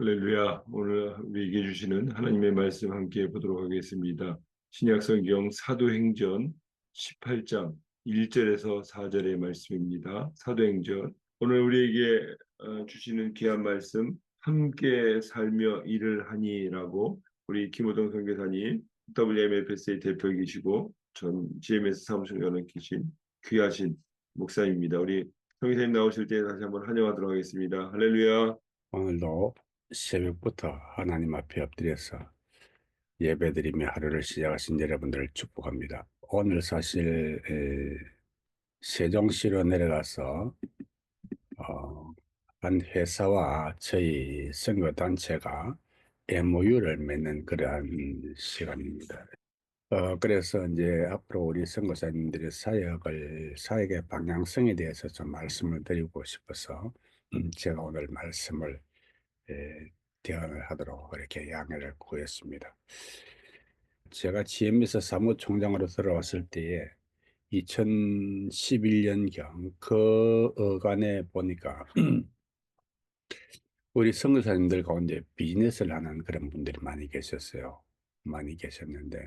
할렐루야. 오늘 우리에게 주시는 하나님의 말씀 함께 보도록 하겠습니다. 신약 성경 사도행전 18장 1절에서 4절의 말씀입니다. 사도행전 오늘 우리에게 어, 주시는 귀한 말씀 함께 살며 일을 하니라고 우리 김호동 선교사님 WMFS의 대표이시고 전 GMS 사무실 연원 계신 귀하신 목사입니다. 우리 성교사님 나오실 때 다시 한번 환영하도록 하겠습니다. 할렐루야. 오늘도 새벽부터 하나님 앞에 엎드려서 예배드리며 하루를 시작하신 여러분들을 축복합니다. 오늘 사실 에, 세종시로 내려가서 어, 한 회사와 저희 선교단체가 MOU를 맺는 그러한 시간입니다. 어, 그래서 이제 앞으로 우리 선교사님들의 사역을, 사역의 방향성에 대해서 좀 말씀을 드리고 싶어서 음, 제가 오늘 말씀을 에, 대응을 하도록 이렇게 양해를 구했습니다. 제가 GM에서 사무총장으로 들어왔을 때에 2011년경 그 어간에 보니까 우리 선교사님들 가운데 비즈니스를 하는 그런 분들이 많이 계셨어요. 많이 계셨는데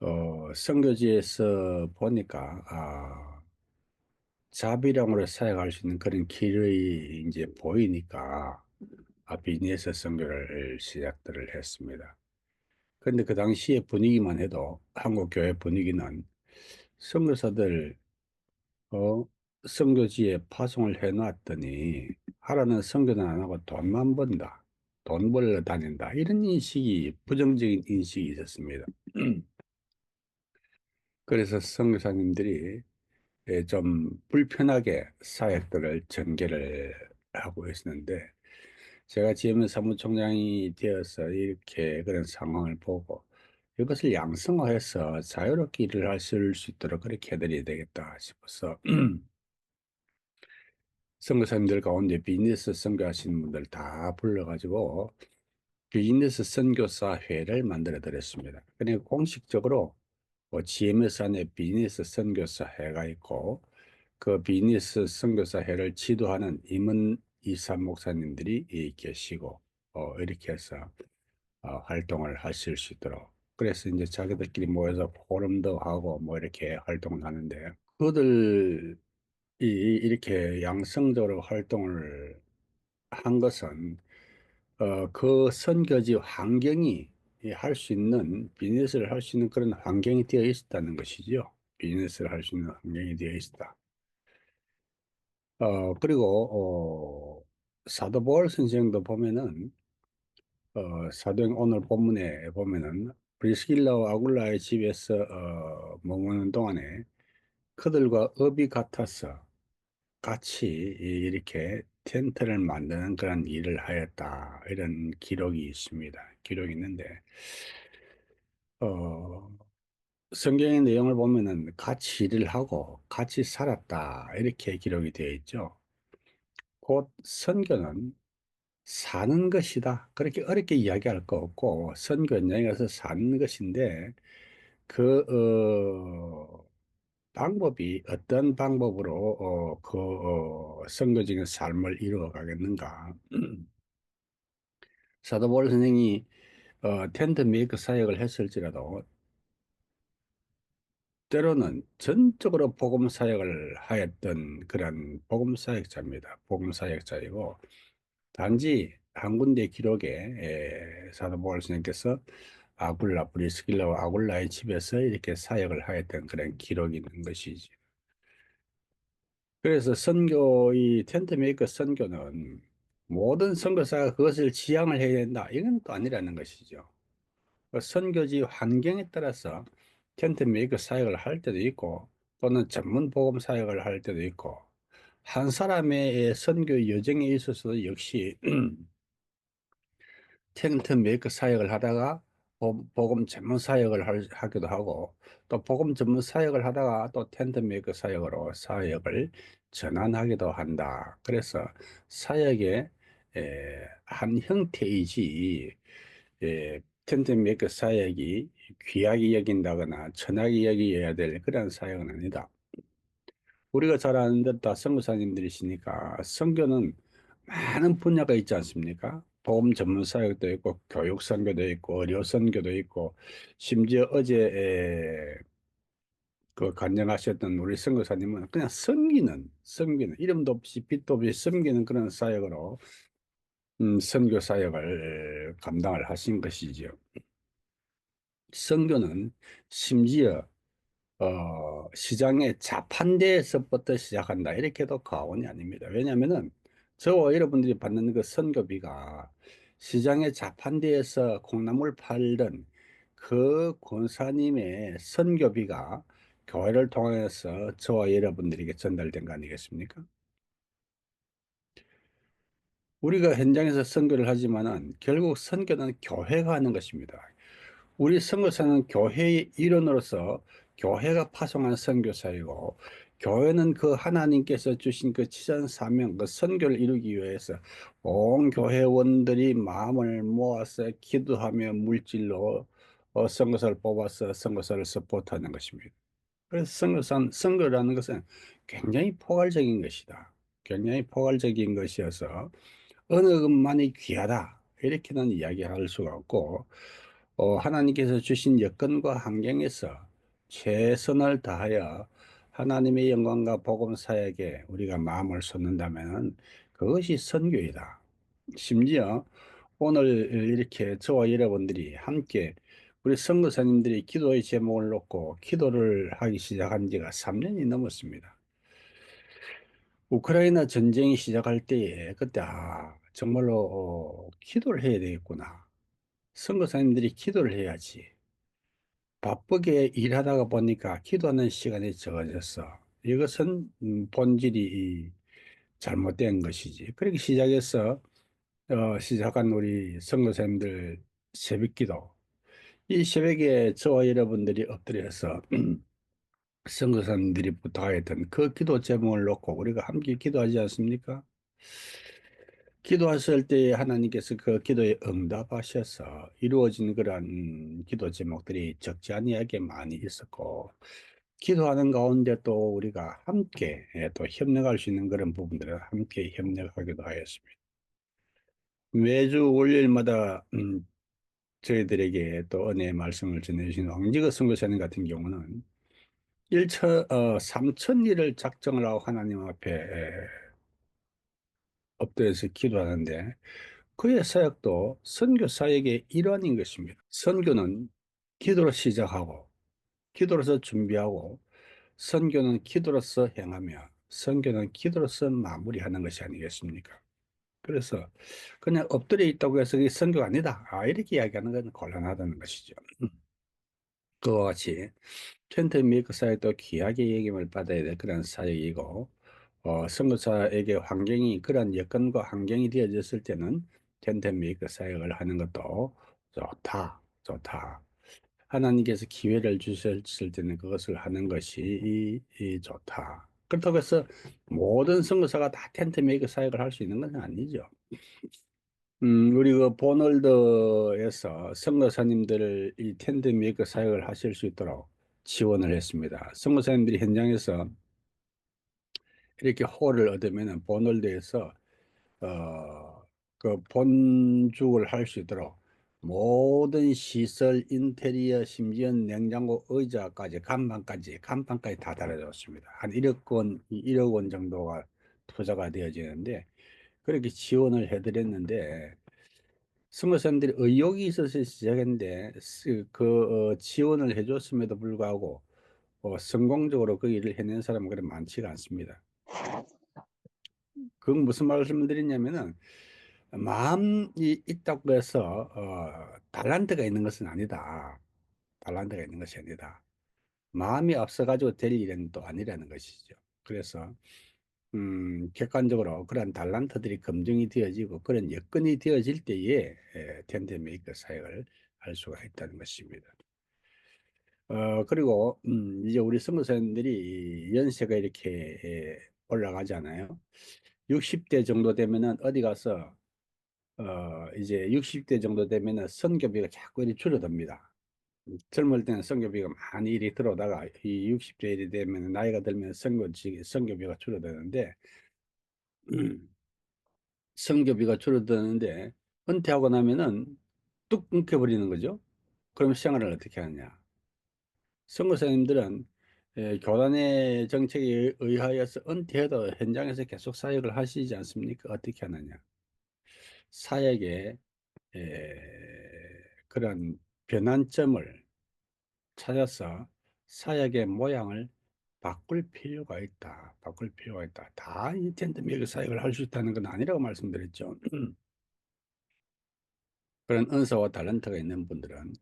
어, 선교지에서 보니까 아, 자비령으로 사역할 수 있는 그런 길이 이제 보이니까 아, 비즈니스 선교를 시작들을 했습니다. 그런데 그 당시의 분위기만 해도 한국 교회 분위기는 선교사들 어, 선교지에 파송을 해놨더니 하라는 선교는 안 하고 돈만 번다. 돈 벌러 다닌다. 이런 인식이 부정적인 인식이 있었습니다. 그래서 선교사님들이 예, 좀 불편하게 사역들을 전개를 하고 있었는데 제가 지금 사무총장이 되어서 이렇게 그런 상황을 보고 이것을 양성화해서 자유롭게 일을 하실 수 있도록 그렇게 해드려야 되겠다 싶어서 선교사님들 가운데 비즈니스 선교하시는 분들 다 불러가지고 비즈니스 선교사회를 만들어 드렸습니다. 그러니까 공식적으로 뭐 GMS 안에 비즈니스 선교사회가 있고 그 비즈니스 선교사회를 지도하는 임은 이사 목사님들이 계시고 어, 이렇게 해서 어, 활동을 하실 수 있도록. 그래서 이제 자기들끼리 모여서 포럼도 하고 뭐 이렇게 활동을 하는데 그들이 이렇게 양성적으로 활동을 한 것은 어, 그 선교지 환경이 할 수 있는 비즈니스를 할 수 있는 그런 환경이 되어 있었다는 것이죠. 비즈니스를 할 수 있는 환경이 되어 있었다. 어, 그리고 어, 사도 바울 선생도 보면은 어, 사도행 오늘 본문에 보면은 브리스길라와 아굴라의 집에서 어, 머무는 동안에 그들과 업이 같아서 같이 이렇게 텐트를 만드는 그런 일을 하였다. 이런 기록이 있습니다. 기록이 있는데, 어, 성경의 내용을 보면은 같이 일을 하고 같이 살았다. 이렇게 기록이 되어 있죠. 곧 선교는 사는 것이다. 그렇게 어렵게 이야기할 거 없고, 선교 현장에 가서 사는 것인데, 그, 어, 방법이 어떤 방법으로 어, 그 어, 선거적인 삶을 이루어 가겠는가. 사도 바울 선생이 어, 텐트 메이커 사역을 했을지라도 때로는 전적으로 복음 사역을 하였던 그런 복음 사역자입니다. 복음 사역자이고 단지 한 군데 기록에 에, 사도 바울 선생께서 아굴라, 브리스길라와 아굴라의 집에서 이렇게 사역을 하였던 그런 기록이 있는 것이지. 그래서 선교의 텐트 메이커 선교는 모든 선교사가 그것을 지향을 해야 된다. 이건 또 아니라는 것이죠. 그 선교지 환경에 따라서 텐트 메이커 사역을 할 때도 있고 또는 전문 복음 사역을 할 때도 있고 한 사람의 선교 여정에 있어서도 역시 텐트 메이커 사역을 하다가 복음 전문 사역을 할, 하기도 하고 또 복음 전문 사역을 하다가 또 텐트 메이커 사역으로 사역을 전환하기도 한다. 그래서 사역의 에, 한 형태이지 에, 텐트 메이커 사역이 귀하게 여긴다거나 천하게 여기어야 될 그런 사역은 아니다. 우리가 잘 아는 듯다 선교사님들이시니까 선교는 많은 분야가 있지 않습니까? 보험 전문 사역도 있고 교육 선교도 있고 의료 선교도 있고 심지어 어제 에, 그 간증하셨던 우리 선교사님은 그냥 섬기는 섬기는 이름도 없이 빛도 없이 섬기는 그런 사역으로 음, 선교 사역을 감당을 하신 것이죠. 선교는 심지어 어, 시장의 자판대에서부터 시작한다. 이렇게도 과언이 아닙니다. 왜냐하면은 저와 여러분들이 받는 그 선교비가 시장의 자판대에서 콩나물 팔던 그 권사님의 선교비가 교회를 통해서 저와 여러분들에게 전달된 거 아니겠습니까? 우리가 현장에서 선교를 하지만은 결국 선교는 교회가 하는 것입니다. 우리 선교사는 교회의 일원으로서 교회가 파송한 선교사이고 교회는 그 하나님께서 주신 그 지전 사명, 그 선교를 이루기 위해서 온 교회원들이 마음을 모아서 기도하며 물질로 어, 선교사를 뽑아서 선교사를 서포트하는 것입니다. 그래서 선교사, 선교라는 것은 굉장히 포괄적인 것이다. 굉장히 포괄적인 것이어서 어느 것만이 귀하다. 이렇게는 이야기할 수가 없고 어, 하나님께서 주신 여건과 환경에서 최선을 다하여 하나님의 영광과 복음 사역에 우리가 마음을 쏟는다면 그것이 선교이다. 심지어 오늘 이렇게 저와 여러분들이 함께 우리 선교사님들이 기도의 제목을 놓고 기도를 하기 시작한 지가 3년이 넘었습니다. 우크라이나 전쟁이 시작할 때에 그때 아, 정말로 어, 기도를 해야 되겠구나. 선교사님들이 기도를 해야지. 바쁘게 일하다가 보니까 기도하는 시간이 적어졌어. 이것은 음, 본질이 잘못된 것이지. 그렇게 시작해서 어, 시작한 우리 선교사님들 새벽기도. 이 새벽에 저와 여러분들이 엎드려서 선교사님들이 부탁했던 그 기도 제목을 놓고 우리가 함께 기도하지 않습니까? 기도하실 때 하나님께서 그 기도에 응답하셔서 이루어진 그런 기도 제목들이 적지 아니하게 많이 있었고 기도하는 가운데 또 우리가 함께 예, 또 협력할 수 있는 그런 부분들을 함께 협력하기도 하였습니다. 매주 월요일마다 음, 저희들에게 또 은혜의 말씀을 전해주신 왕지거 선교사님 같은 경우는 1천, 어, 3천 일을 작정을 하고 하나님 앞에 에, 엎드려서 기도하는데 그의 사역도 선교 사역의 일환인 것입니다. 선교는 기도로 시작하고 기도로서 준비하고 선교는 기도로서 행하며 선교는 기도로서 마무리하는 것이 아니겠습니까? 그래서 그냥 엎드려 있다고 해서 그게 선교가 아니다. 아, 이렇게 이야기하는 건 곤란하다는 것이죠. 그와 같이 텐트 메이커 사역도 귀하게 얘기을 받아야 될 그런 사역이고 어, 선교사에게 환경이 그런 여건과 환경이 되어졌을 때는 텐트 메이커 사역을 하는 것도 좋다, 좋다. 하나님께서 기회를 주셨을 때는 그것을 하는 것이 이, 이 좋다. 그렇다고 해서 모든 선교사가 다 텐트 메이커 사역을 할 수 있는 것은 아니죠. 음, 우리 그 보널드에서 선교사님들을 이 텐트 메이커 사역을 하실 수 있도록 지원을 했습니다. 선교사님들이 현장에서 이렇게 홀을 얻으면 보널드에서 어, 그 본죽을 할 수 있도록 모든 시설, 인테리어, 심지어 냉장고, 의자까지, 간판까지, 간판까지 다 달아줬습니다. 한 1억 원, 1억 원 정도가 투자가 되어지는데 그렇게 지원을 해드렸는데 선교사님들이 의욕이 있어서 시작했는데 스- 그 어, 지원을 해줬음에도 불구하고 어, 성공적으로 그 일을 해낸 사람은 그렇게 많지가 않습니다. 그건 무슨 말씀을 드리냐면은 마음이 있다고 해서 어, 달란트가 있는 것은 아니다. 달란트가 있는 것이 아니다. 마음이 앞서가지고 될 일은 또 아니라는 것이죠. 그래서 음, 객관적으로 그런 달란트들이 검증이 되어지고 그런 여건이 되어질 때에 에, 텐트 메이커 사역을 할 수가 있다는 것입니다. 어, 그리고 음, 이제 우리 선교사님들이 이 연세가 이렇게 에, 올라가잖아요. 60대 정도 되면은 어디 가서 어, 이제 60대 정도 되면은 선교비가 자꾸 이렇게 줄어듭니다. 음, 젊을 때는 선교비가 많이 일이 들어오다가 이 60대 일이 되면 나이가 들면 선교, 선교비가 줄어드는데 성교비가 줄어드는데 은퇴하고 나면은 뚝 끊겨버리는 거죠. 그럼 생활을 어떻게 하느냐? 선교사님들은 에, 교단의 정책에 의하여서 은퇴해도 현장에서 계속 사역을 하시지 않습니까? 어떻게 하느냐? 사역의 에, 그런 변환점을 찾아서 사역의 모양을 바꿀 필요가 있다. 바꿀 필요가 있다. 다이 텐트메이크 사역을 할 수 있다는 건 아니라고 말씀드렸죠. 그런 은사와 탤런트가 있는 분들은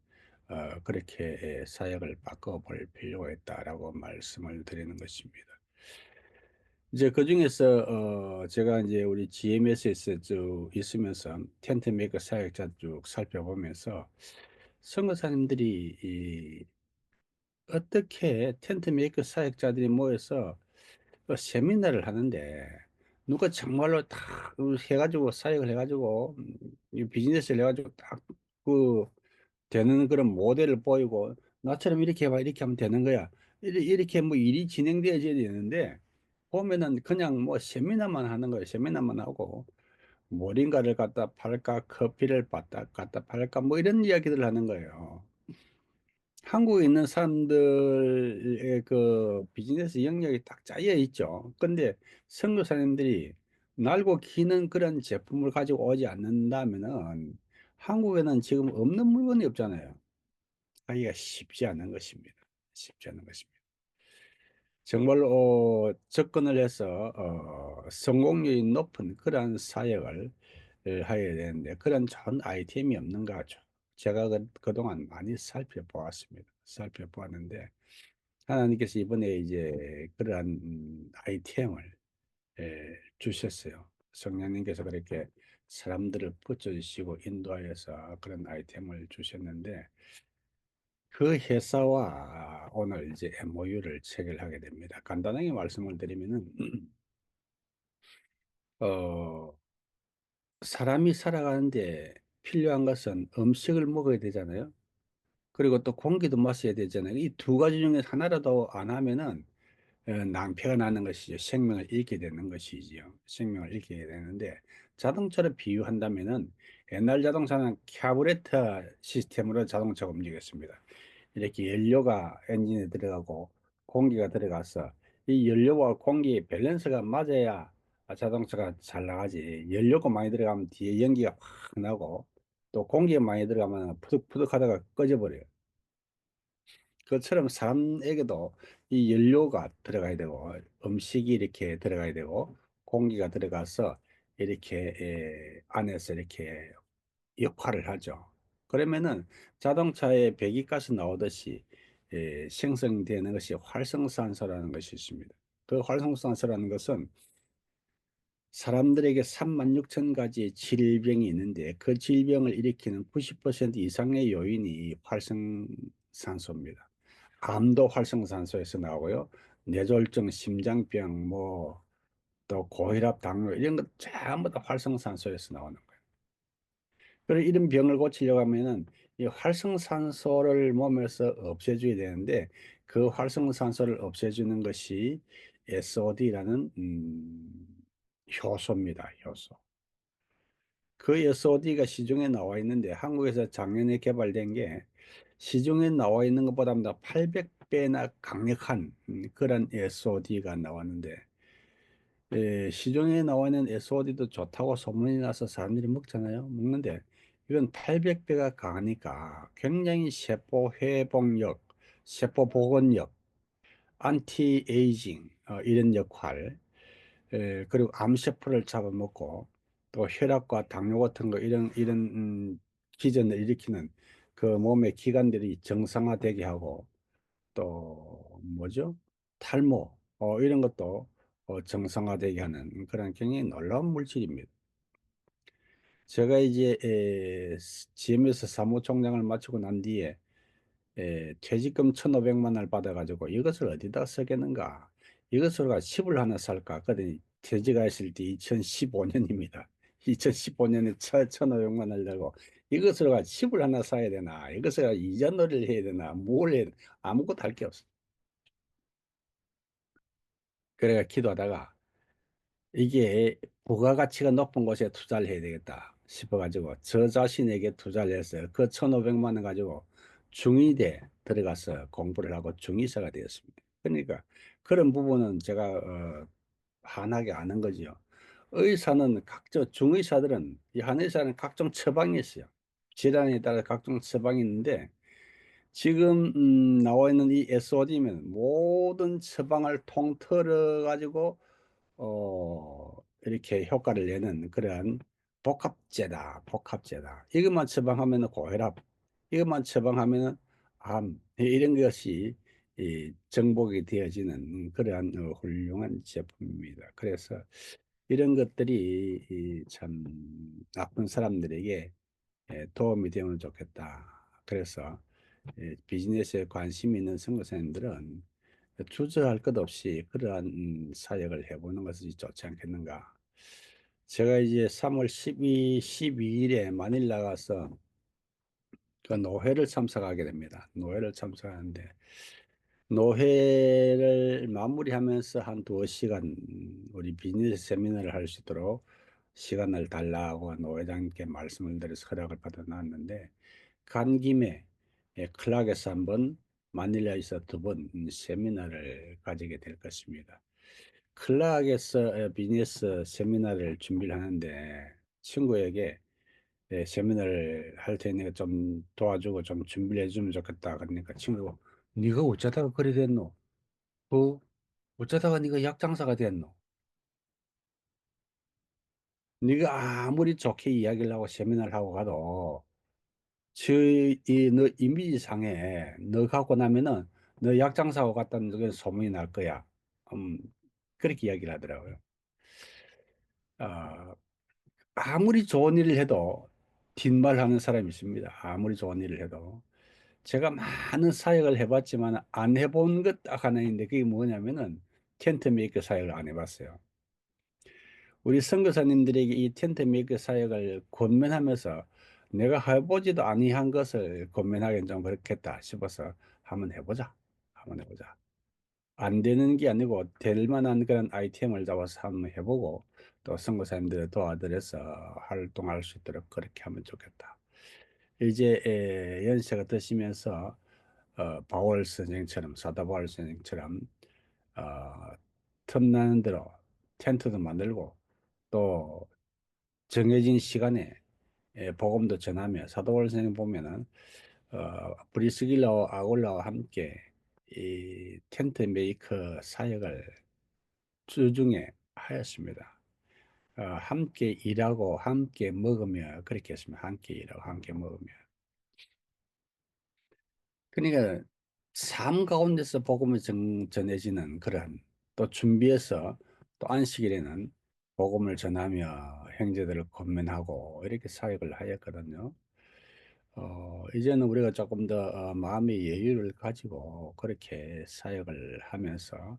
어, 그렇게 예, 사역을 바꿔볼 필요가 있다라고 말씀을 드리는 것입니다. 이제 그 중에서 어, 제가 이제 우리 GMS에서 쭉 있으면서 텐트 메이커 사역자 쭉 살펴보면서 선교사님들이 이 어떻게 텐트 메이커 사역자들이 모여서 그 세미나를 하는데 누가 정말로 다 해가지고 사역을 해가지고 음, 이 비즈니스를 해가지고 딱그 되는 그런 모델을 보이고 나처럼 이렇게 해봐 이렇게 하면 되는 거야 이렇게, 뭐 일이 진행되어져야 되는데 보면은 그냥 뭐 세미나만 하는 거예요 세미나만 하고 뭐인가를 갖다 팔까 커피를 갖다 갖다 팔까 뭐 이런 이야기들을 하는 거예요. 한국에 있는 사람들의 그 비즈니스 영역이 딱 짜여 있죠. 근데 선교사님들이 날고 기는 그런 제품을 가지고 오지 않는다면은 한국에는 지금 없는 물건이 없잖아요. 하기가 쉽지 않은 것입니다. 쉽지 않은 것입니다. 정말로 어, 접근을 해서 어, 성공률이 높은 그러한 사역을 에, 해야 되는데 그런 좋은 아이템이 없는가 하죠. 제가 그, 그동안 많이 살펴보았습니다. 살펴보았는데 하나님께서 이번에 이제 그러한 음, 아이템을 에, 주셨어요. 성령님께서 그렇게 사람들을 붙여주시고 인도하여서 그런 아이템을 주셨는데 그 회사와 오늘 이제 MOU를 체결하게 됩니다. 간단하게 말씀을 드리면은 어, 사람이 살아가는데 필요한 것은 음식을 먹어야 되잖아요. 그리고 또 공기도 마셔야 되잖아요. 이 두 가지 중에 하나라도 안 하면은 어, 낭패가 나는 것이죠. 생명을 잃게 되는 것이지요. 생명을 잃게 되는데 자동차를 비유한다면은 옛날 자동차는 캐브레터 시스템으로 자동차가 움직였습니다. 이렇게 연료가 엔진에 들어가고 공기가 들어가서 이 연료와 공기의 밸런스가 맞아야 자동차가 잘 나가지. 연료가 많이 들어가면 뒤에 연기가 확 나고 또 공기가 많이 들어가면 푸득푸득 하다가 꺼져버려요. 그처럼 사람에게도 이 연료가 들어가야 되고 음식이 이렇게 들어가야 되고 공기가 들어가서 이렇게 에, 안에서 이렇게 역할을 하죠. 그러면은 자동차에 배기가스 나오듯이 에, 생성되는 것이 활성산소라는 것이 있습니다. 그 활성산소라는 것은 사람들에게 3만 6천 가지의 질병이 있는데 그 질병을 일으키는 90% 이상의 요인이 활성산소입니다. 암도 활성산소에서 나오고요. 뇌졸중, 심장병, 뭐 또 고혈압, 당뇨 이런 것 전부 다 활성산소에서 나오는 거예요. 이런 병을 고치려고 하면은 이 활성산소를 몸에서 없애줘야 되는데 그 활성산소를 없애주는 것이 SOD라는 음, 효소입니다. 효소. 그 SOD가 시중에 나와 있는데 한국에서 작년에 개발된 게 시중에 나와 있는 것보다 800배나 강력한 음, 그런 SOD가 나왔는데 에, 시중에 나와 있는 SOD도 좋다고 소문이 나서 사람들이 먹잖아요. 먹는데 이건 800배가 강하니까 굉장히 세포 회복력, 세포 복원력, 안티 에이징 어, 이런 역할 에, 그리고 암세포를 잡아먹고 또 혈압과 당뇨 같은 거 이런 이런 음, 기전을 일으키는 그 몸의 기관들이 정상화되게 하고 또 뭐죠? 탈모 어, 이런 것도 어, 정상화되게 하는 그런 굉장히 놀라운 물질입니다. 제가 이제 에, GM에서 사무총장을 마치고 난 뒤에 에, 퇴직금 1,500만 원을 받아가지고 이것을 어디다 쓰겠는가? 이것을 집을 하나 살까? 그랬더니 퇴직하실 때 2015년입니다. 2015년에 1,500만 원을 내고 이것을 가 집을 하나 사야 되나? 이것을 가 이자 놀이를 해야 되나? 뭘 해야 되나? 아무것도 할 게 없어. 그래가 기도하다가 이게 부가가치가 높은 곳에 투자를 해야 되겠다 싶어가지고 저 자신에게 투자를 했어요. 그 1,500만 원 가지고 중의대 들어가서 공부를 하고 중의사가 되었습니다. 그러니까 그런 부분은 제가 어, 환하게 아는 거지요. 의사는 각종 중의사들은 이 한의사는 각종 처방이 있어요. 질환에 따라 각종 처방이 있는데 지금 음, 나와 있는 이 SOD면 모든 처방을 통틀어 가지고 어 이렇게 효과를 내는 그러한 복합제다, 복합제다. 이것만 처방하면은 고혈압, 이것만 처방하면은 암이 이런 것이 이 정복이 되어지는 그러한 어 훌륭한 제품입니다. 그래서 이런 것들이 이참 나쁜 사람들에게 예 도움이 되면 좋겠다. 그래서 예 비즈니스에 관심 있는 선교사님들은 주저할 것 없이 그러한 음 사역을 해 보는 것이 좋지 않겠는가. 제가 이제 3월 12 12 일에 마닐라 가서 그 노회를 참석하게 됩니다. 노회를 참석하는데 노회를 마무리하면서 한 두어 시간 우리 비즈니스 세미나를 할 수 있도록 시간을 달라고 노회장님께 말씀을 드려서 허락을 받아 놨는데 간 김에 예 클락에서 한 번 마닐라에서 두 번 세미나를 가지게 될 것입니다. 클락에서 예 비즈니스 세미나를 준비를 하는데 친구에게 예 "세미나를 할 테니까 좀 도와주고 좀 준비를 해 주면 좋겠다." 그러니까 친구가 "네가 어쩌다가 그리 됐노? 어? 어쩌다가 네가 약장사가 됐노? 네가 아무리 좋게 이야기를 하고 세미나를 하고 가도 저이 너 이미지상에 너 갖고 나면은 너 약장사하고 갔다는 그런 소문이 날 거야." 음 그렇게 이야기를 하더라고요. 아 아무리 좋은 일을 해도 뒷말하는 사람이 있습니다. 아무리 좋은 일을 해도. 제가 많은 사역을 해 봤지만 안 해본 것 딱 하나 있는데 그게 뭐냐면은 텐트 메이커 사역을 안 해 봤어요. 우리 선교사님들에게 이 텐트 메이커 사역을 권면하면서 내가 해 보지도 아니한 것을 권면하기는 좀 그렇겠다 싶어서 '한번 해 보자. 한번 해 보자.' 안 되는 게 아니고 될 만한 그런 아이템을 잡아서 한번 해 보고 또 선교사님들을 도와드려서 활동할 수 있도록 그렇게 하면 좋겠다. 이제 에 연세가 드시면서 어 바울 선생처럼 사도 바울 선생처럼 어 틈나는 대로 텐트도 만들고 또 정해진 시간에 예 복음도 전하며 사도 선생 보면은 어 브리스길라와 아굴라와 함께 이 텐트 메이커 사역을 주중에 하였습니다. 어 함께 일하고 함께 먹으며 그렇게 했습니다. 함께 일하고 함께 먹으며. 그러니까 삶 가운데서 복음을 전 전해지는 그런 또 준비해서 또 안식일에는 복음을 전하며 형제들을 권면하고 이렇게 사역을 하였거든요. 어 이제는 우리가 조금 더 어 마음의 여유를 가지고 그렇게 사역을 하면서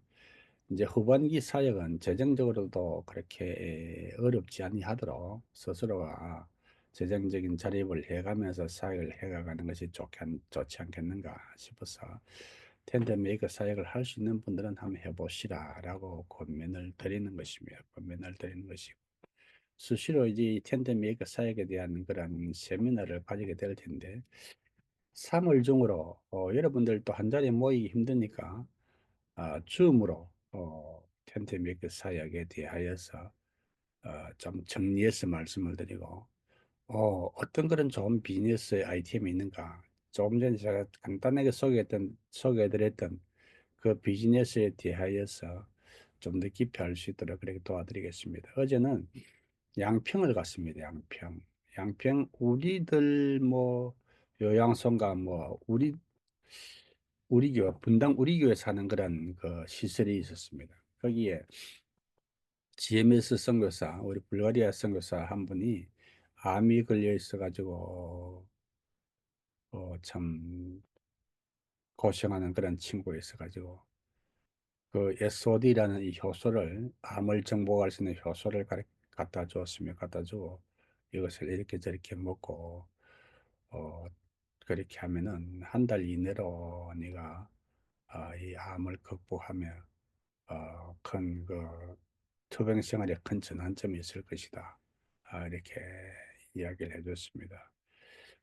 이제 후반기 사역은 재정적으로도 그렇게 어렵지 아니하도록 스스로가 재정적인 자립을 해 가면서 사역을 해 가는 것이 않 좋지 않겠는가 싶어서 텐트 메이커 사역을 할 수 있는 분들은 "한번 해 보시라."라고 권면을 드리는 것이며 권면을 드리는 것이고 수시로 이제 이 텐트 메이커 사역에 대한 그런 세미나를 가지게 될 텐데 3월 중으로 어 여러분들 또한 자리에 모이기 힘드니까 아 줌으로 어 텐트 메이커 사역에 대하여서 어 좀 정리해서 말씀을 드리고 어 어떤 그런 좋은 비즈니스 아이템이 있는가 조금 전에 제가 간단하게 소개했던 소개해 드렸던 그 비즈니스에 대하여서 좀 더 깊이 알 수 있도록 그렇게 도와드리겠습니다. 어제는 양평을 갔습니다. 양평. 양평 우리들 뭐 요양원과 뭐 우리 우리 교회 분당 우리 교회 사는 그런 그 시설이 있었습니다. 거기에 GMS 선교사 우리 불가리아 선교사 한 분이 암이 걸려 있어 가지고 어 참 고생하는 그런 친구가 있어 가지고 그 SOD라는 이 효소를 암을 정복할 수 있는 효소를 갖다 주었으며 갖다 주고 이것을 이렇게 저렇게 먹고 어 그렇게 하면은 한 달 이내로 네가 아이 암을 극복하며 어 큰그 투병 생활에 큰 전환점이 있을 것이다. 아, 이렇게 이야기를 해줬습니다.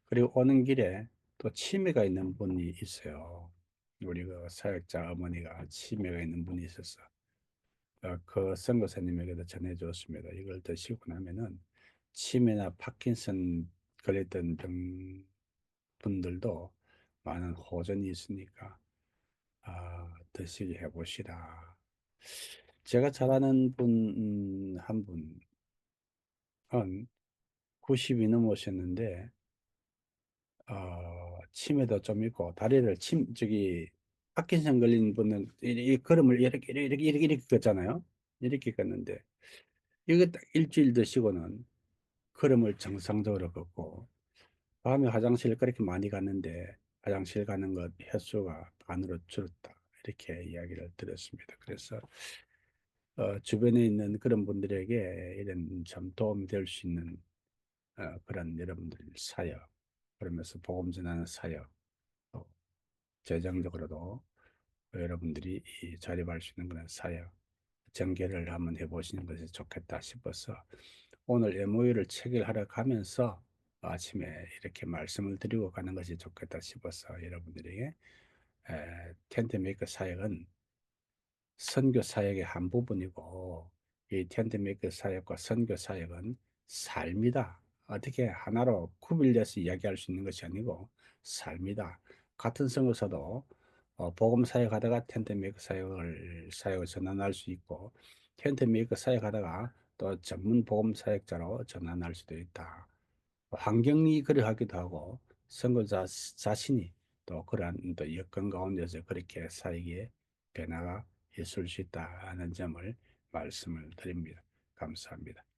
그리고 오는 길에 또 치매가 있는 분이 있어요. 우리 그 사역자 어머니가 치매가 있는 분이 있어서 어, 그 선교사님에게도 전해줬습니다. 이걸 드시고 나면은 치매나 파킨슨 걸렸던 병 분들도 많은 호전이 있으니까 아, 드시게 해보시라. 제가 잘 아는 분, 음, 한 분은 90이 넘으셨는데, 어, 치매도 좀 있고, 다리를 침, 저기, 파킨슨 걸린 분은 이, 이 걸음을 이렇게, 이렇게, 이렇게, 이렇게 걷잖아요. 이렇게 걷는데, 이거 딱 일주일 드시고는 걸음을 정상적으로 걷고, 밤에 화장실 그렇게 많이 갔는데, 화장실 가는 것 횟수가 반으로 줄었다. 이렇게 이야기를 들었습니다. 그래서, 어, 주변에 있는 그런 분들에게 이런 참 도움이 될 수 있는 어, 그런 여러분들 사역, 그러면서 복음 전하는 사역, 또 재정적으로도 여러분들이 이 자립할 수 있는 그런 사역, 전개를 한번 해보시는 것이 좋겠다 싶어서 오늘 MOU를 체결하러 가면서 아침에 이렇게 말씀을 드리고 가는 것이 좋겠다 싶어서 여러분들에게 에, 텐트 메이커 사역은 선교 사역의 한 부분이고 이 텐트 메이커 사역과 선교 사역은 삶이다. 어떻게 하나로 구별돼서 이야기할 수 있는 것이 아니고 삶이다. 같은 성에서도 어, 복음 사역 하다가 텐트 메이커 사역을 사역을 전환할 수 있고 텐트 메이커 사역 하다가 또 전문 복음 사역자로 전환할 수도 있다. 환경이 그러하기도 하고 선거자 자신이 또 그러한 또 여건 가운데서 그렇게 사역의 변화가 있을 수 있다는 점을 말씀을 드립니다. 감사합니다.